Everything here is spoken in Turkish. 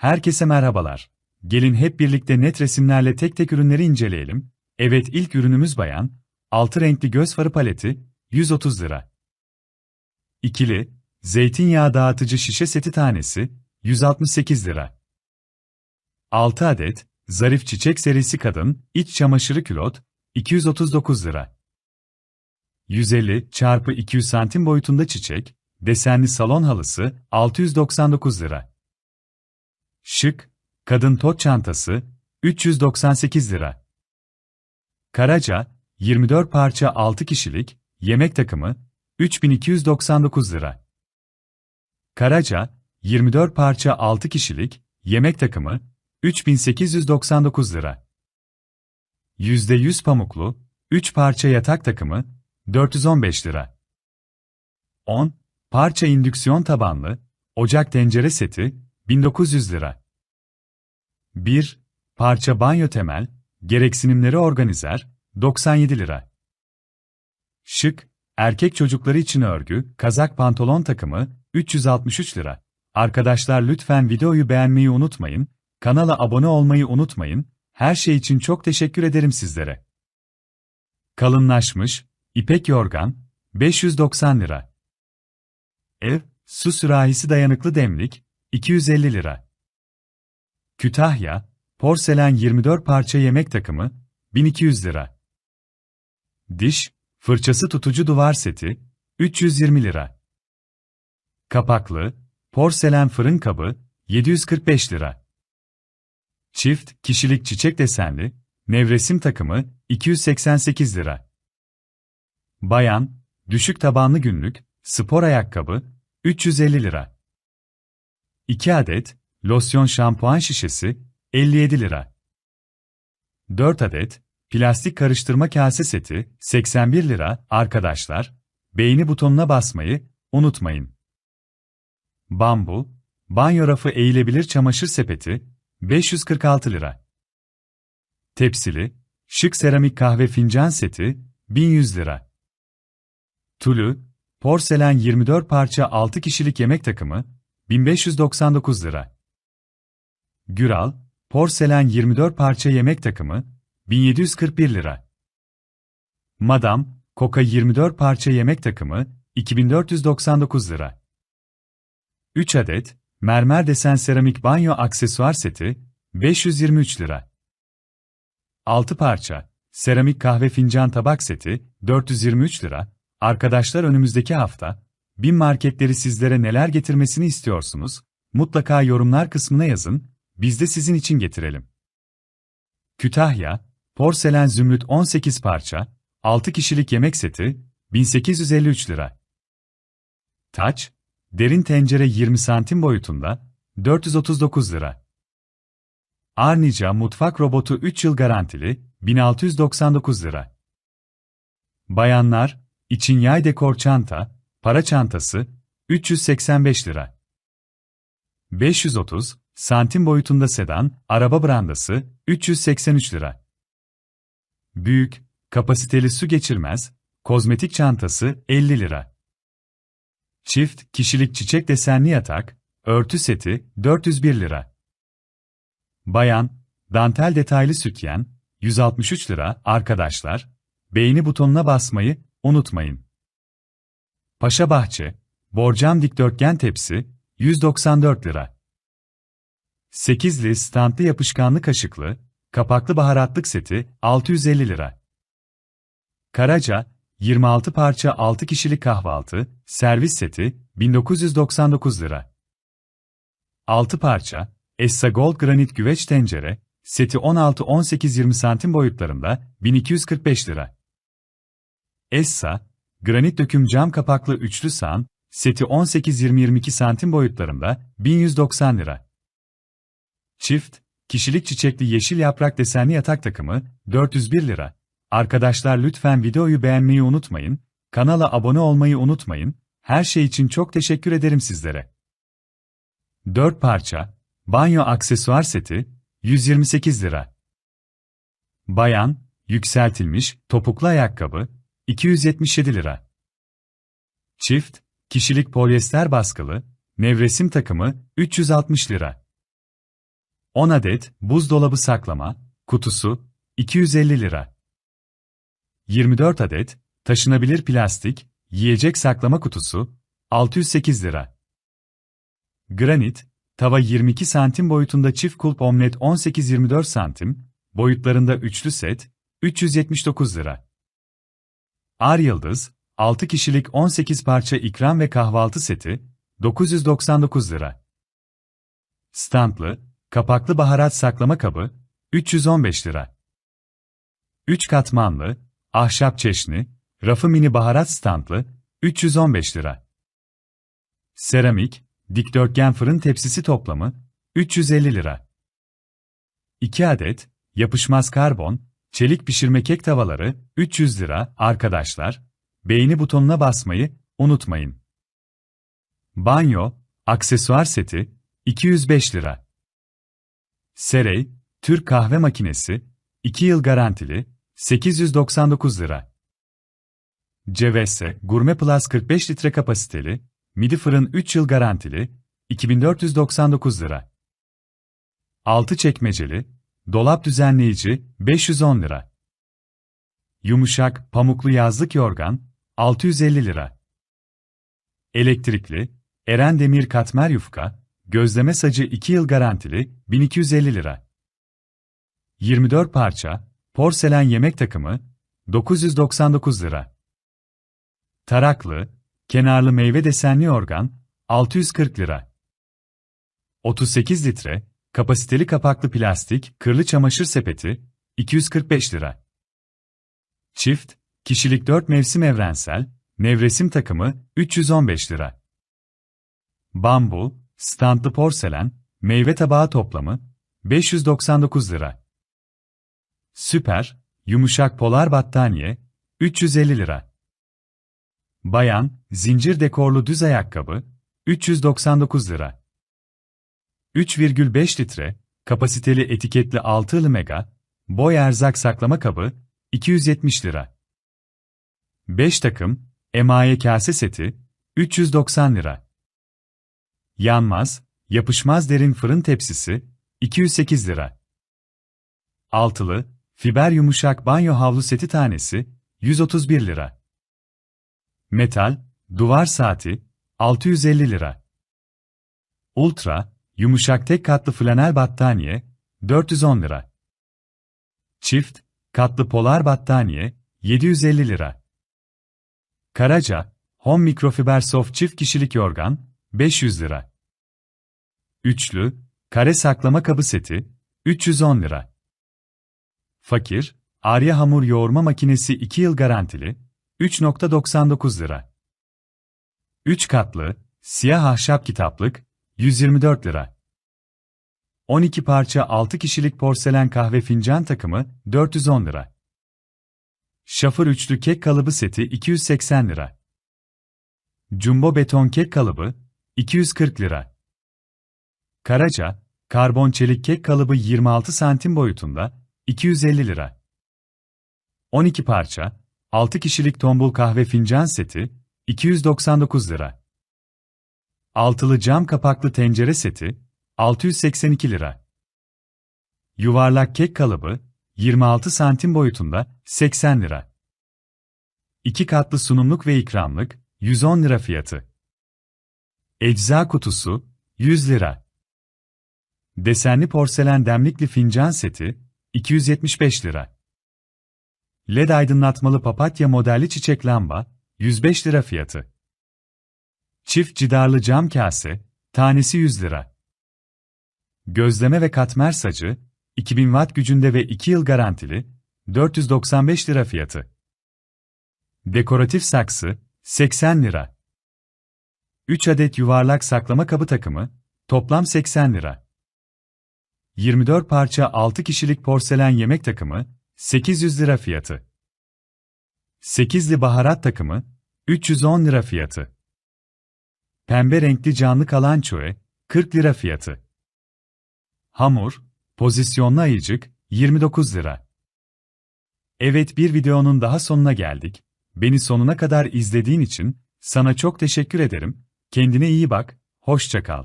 Herkese merhabalar. Gelin hep birlikte net resimlerle tek tek ürünleri inceleyelim. Evet ilk ürünümüz bayan, 6 renkli göz farı paleti, 130 lira. İkili, zeytinyağı dağıtıcı şişe seti tanesi, 168 lira. 6 adet, zarif çiçek serisi kadın, iç çamaşırı külot, 239 lira. 150 çarpı 200 santim boyutunda çiçek, desenli salon halısı, 699 lira. Şık, kadın tot çantası, 398 lira. Karaca, 24 parça 6 kişilik, yemek takımı, 3299 lira. Karaca, 24 parça 6 kişilik, yemek takımı, 3899 lira. %100 pamuklu, 3 parça yatak takımı, 415 lira. 10 parça indüksiyon tabanlı, ocak tencere seti, 1900 lira. 1 parça banyo temel, gereksinimleri organizer, 97 lira. Şık, erkek çocukları için örgü, kazak pantolon takımı, 363 lira. Arkadaşlar lütfen videoyu beğenmeyi unutmayın, kanala abone olmayı unutmayın, her şey için çok teşekkür ederim sizlere. Kalınlaşmış, ipek yorgan, 590 lira. Ev, su sürahisi dayanıklı demlik, 250 lira. Kütahya, porselen 24 parça yemek takımı, 1200 lira. Diş, fırçası tutucu duvar seti, 320 lira. Kapaklı, porselen fırın kabı, 745 lira. Çift, kişilik çiçek desenli, nevresim takımı, 288 lira. Bayan, düşük tabanlı günlük, spor ayakkabı, 350 lira. 2 adet, losyon şampuan şişesi, 57 lira. 4 adet, plastik karıştırma kase seti, 81 lira. Arkadaşlar, beğeni butonuna basmayı unutmayın. Bambu, banyo rafı eğilebilir çamaşır sepeti, 546 lira. Tepsili, şık seramik kahve fincan seti, 1100 lira. Tülü, porselen 24 parça 6 kişilik yemek takımı, 1599 lira. Güral, porselen 24 parça yemek takımı, 1741 lira. Madam, Koka 24 parça yemek takımı, 2499 lira. 3 adet, mermer desen seramik banyo aksesuar seti, 523 lira. 6 parça, seramik kahve fincan tabak seti, 423 lira. Arkadaşlar önümüzdeki hafta, bin marketleri sizlere neler getirmesini istiyorsunuz? Mutlaka yorumlar kısmına yazın, biz de sizin için getirelim. Kütahya, porselen zümrüt 18 parça, 6 kişilik yemek seti, 1853 lira. Taç, derin tencere 20 santim boyutunda, 439 lira. Arnica mutfak robotu 3 yıl garantili, 1699 lira. Bayanlar, için yay dekor çanta, para çantası, 385 lira. 530, santim boyutunda sedan, araba brandası, 383 lira. Büyük, kapasiteli su geçirmez, kozmetik çantası, 50 lira. Çift, kişilik çiçek desenli yatak, örtü seti, 401 lira. Bayan, dantel detaylı sütyen, 163 lira. Arkadaşlar, beğeni butonuna basmayı unutmayın. Paşa Bahçe, borcam dikdörtgen tepsi, 194 lira. 8'li standlı yapışkanlı kaşıklı, kapaklı baharatlık seti, 650 lira. Karaca, 26 parça 6 kişilik kahvaltı, servis seti, 1999 lira. 6 parça, Essa Gold granit güveç tencere, seti 16-18-20 santim boyutlarında, 1245 lira. Essa, granit döküm cam kapaklı üçlü sağan, seti 18-20-22 santim boyutlarında, 1190 lira. Çift, kişilik çiçekli yeşil yaprak desenli yatak takımı, 401 lira. Arkadaşlar lütfen videoyu beğenmeyi unutmayın, kanala abone olmayı unutmayın, her şey için çok teşekkür ederim sizlere. 4 parça, banyo aksesuar seti, 128 lira. Bayan, yükseltilmiş, topuklu ayakkabı, 277 lira. Çift, kişilik polyester baskılı, nevresim takımı, 360 lira. 10 adet buzdolabı saklama kutusu 250 lira. 24 adet taşınabilir plastik yiyecek saklama kutusu 608 lira. Granit tava 22 santim boyutunda çift kulp omlet 18-24 santim boyutlarında üçlü set 379 lira. Ar Yıldız 6 kişilik 18 parça ikram ve kahvaltı seti 999 lira. Standlı, kapaklı baharat saklama kabı 315 lira. 3 katmanlı, ahşap çeşni, rafı mini baharat standlı 315 lira. Seramik, dikdörtgen fırın tepsisi toplamı 350 lira. 2 adet, yapışmaz karbon, çelik pişirme kek tavaları 300 lira. Arkadaşlar, beğeni butonuna basmayı unutmayın. Banyo, aksesuar seti 205 lira. Serey, Türk kahve makinesi 2 yıl garantili 899 lira. Cevesse, Gurme Plus 45 litre kapasiteli, midi fırın 3 yıl garantili 2499 lira. 6 çekmeceli, dolap düzenleyici 510 lira. Yumuşak, pamuklu yazlık yorgan 650 lira. Elektrikli, Eren Demir katmer yufka, gözleme sacı 2 yıl garantili 1250 lira. 24 parça, porselen yemek takımı 999 lira. Taraklı, kenarlı meyve desenli organ 640 lira. 38 litre, kapasiteli kapaklı plastik kırlı çamaşır sepeti 245 lira. Çift, kişilik 4 mevsim evrensel, nevresim takımı 315 lira. Bambu, standlı porselen, meyve tabağı toplamı 599 lira. Süper, yumuşak polar battaniye 350 lira. Bayan, zincir dekorlu düz ayakkabı 399 lira. 3,5 litre, kapasiteli etiketli 6 mega, boy erzak saklama kabı 270 lira. 5 takım, emaye kase seti 390 lira. Yanmaz, yapışmaz derin fırın tepsisi 208 lira. Altılı, fiber yumuşak banyo havlu seti tanesi 131 lira. Metal, duvar saati 650 lira. Ultra, yumuşak tek katlı flanel battaniye 410 lira. Çift, katlı polar battaniye 750 lira. Karaca, Home Mikrofiber Soft çift kişilik yorgan 500 lira. Üçlü, kare saklama kabı seti 310 lira. Fakir, Arya hamur yoğurma makinesi 2 yıl garantili 3.99 lira. 3 katlı, siyah ahşap kitaplık 124 lira. 12 parça 6 kişilik porselen kahve fincan takımı 410 lira. Şafır üçlü kek kalıbı seti 280 lira. Jumbo beton kek kalıbı 240 lira. Karaca, karbon çelik kek kalıbı 26 santim boyutunda 250 lira. 12 parça, 6 kişilik tombul kahve fincan seti 299 lira. Altılı cam kapaklı tencere seti 682 lira. Yuvarlak kek kalıbı 26 santim boyutunda 80 lira. 2 katlı sunumluk ve ikramlık 110 lira fiyatı. Ecza kutusu 100 lira. Desenli porselen demlikli fincan seti 275 lira. LED aydınlatmalı papatya modelli çiçek lamba 105 lira fiyatı. Çift cidarlı cam kase tanesi 100 lira. Gözleme ve katmer sacı 2000 watt gücünde ve 2 yıl garantili 495 lira fiyatı. Dekoratif saksı 80 lira. 3 adet yuvarlak saklama kabı takımı toplam 80 lira. 24 parça 6 kişilik porselen yemek takımı 800 lira fiyatı. 8'li baharat takımı 310 lira fiyatı. Pembe renkli canlı kalançoe 40 lira fiyatı. Hamur, pozisyonlu ayıcık 29 lira. Evet bir videonun daha sonuna geldik. Beni sonuna kadar izlediğin için sana çok teşekkür ederim. Kendine iyi bak, hoşça kal.